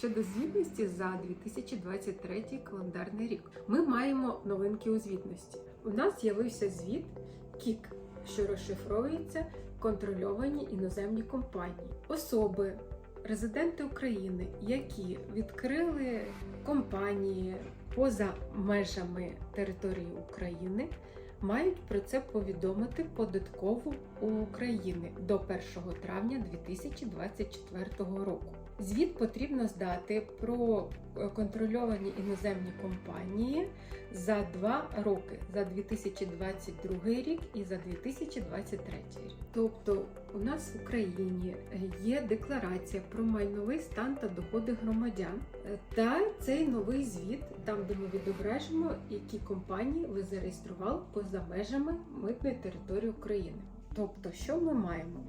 Щодо звітності за 2023 календарний рік, ми маємо новинки у звітності. У нас з'явився звіт КІК, що розшифровується контрольовані іноземні компанії, особи, резиденти України, які відкрили компанії поза межами території України. Мають про це повідомити податкову України до 1 травня 2024 року. Звіт потрібно здати про е, контрольовані іноземні компанії за два роки за 2022 рік і за 2023 рік. Тобто, у нас в Україні є декларація про майновий стан та доходи громадян, е, та цей новий звіт, там де ми відображимо, які компанії ви зареєстрували поза межами митної території України. Тобто, що ми маємо?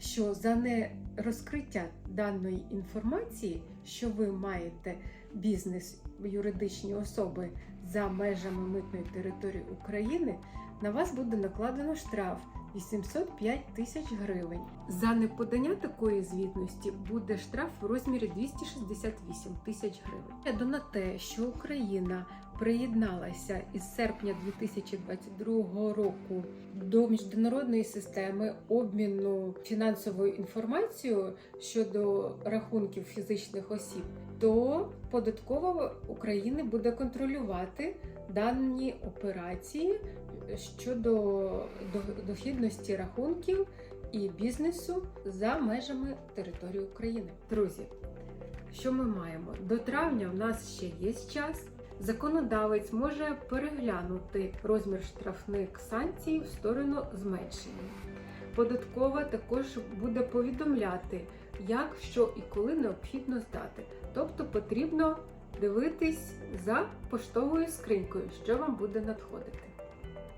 Що за нерозкриття даної інформації, що ви маєте бізнес юридичні особи за межами митної території України, на вас буде накладено штраф 805 тисяч гривень. За неподання такої звітності буде штраф в розмірі 268 тисяч гривень. Щодо на те, що Україна приєдналася із серпня 2022 року до міжнародної системи обміну фінансовою інформацією щодо рахунків фізичних осіб, то податкова України буде контролювати дані операції щодо дохідності рахунків і бізнесу за межами території України. Друзі, що ми маємо? До травня в нас ще є час. Законодавець може переглянути розмір штрафних санкцій в сторону зменшення. Податкова також буде повідомляти, як, що і коли необхідно здати. Тобто потрібно дивитись за поштовою скринькою, що вам буде надходити.